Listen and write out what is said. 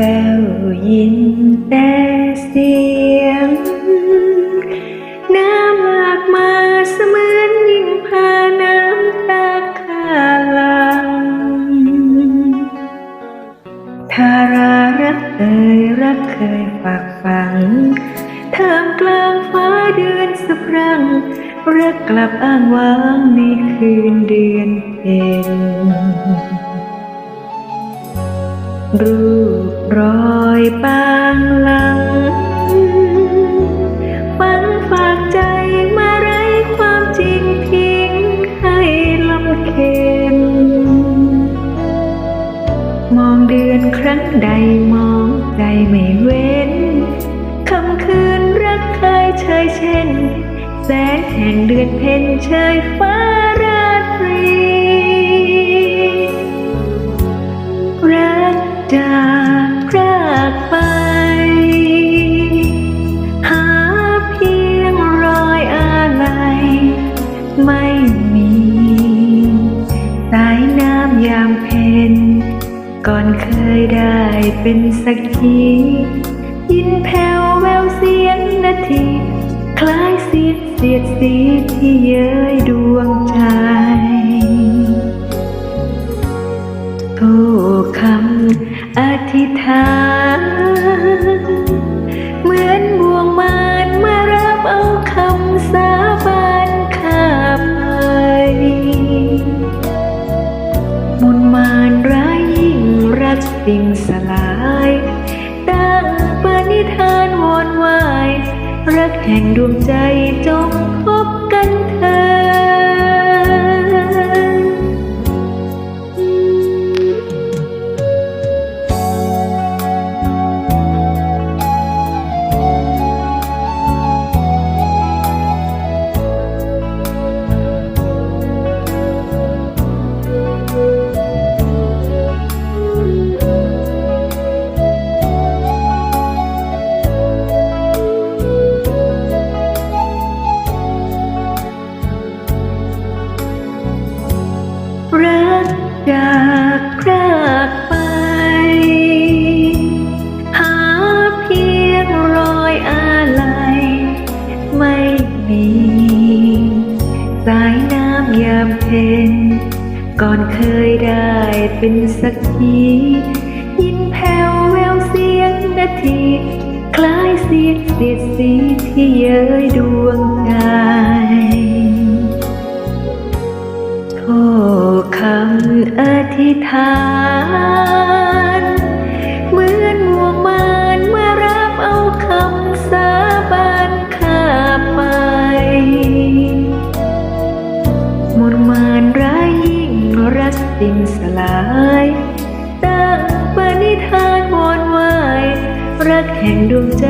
แววยินแต่เสียง น้ำหลากมาเสมือนยิ่งพาน้ำตาขาลังทารารักเอ่ยรักเคยฝากฝังท่ามกลางฟ้าเดือนสะพรั่งรักกลับอ้างว้างในคืนเดือนเพ็ญรูป รอยปางหลังฝันฝากใจมาไร้ความจริงทิ้งให้ลำเค็นมองเดือนครั้งใดมองใจไม่เว้นคำคืนรักเคยเชยเช่น แสงแห่งเดือนเพ็ญเชยฟ้า ก่อนเคยได้เป็นสักทียินแผ่วแววเสียงนาที คล้ายเสียดเสียดสีที่เย้ยดวงใจโอ้คำอธิษฐาน สิ่งสลายตั้งปณิธานวอนวาย รักแห่งดวงใจจงพบกันเธอ จากพรากไป หาเพียงรอยอะไรไม่มี สายน้ำยามเพนก่อนเคยได้เป็นสักขียินแผ่วแววเสียงนาที คล้ายเสียงเสียดสีที่เย้ยดวงใจโอ้คำอธิษฐาน เหมือนห่วงมารเมื่อรับเอาคำสาบานข้าไป มนมารร้ายยิ่งรักสิ่งสลายตั้งปณิธานวอนไหวาย รักแห่งดวงใจ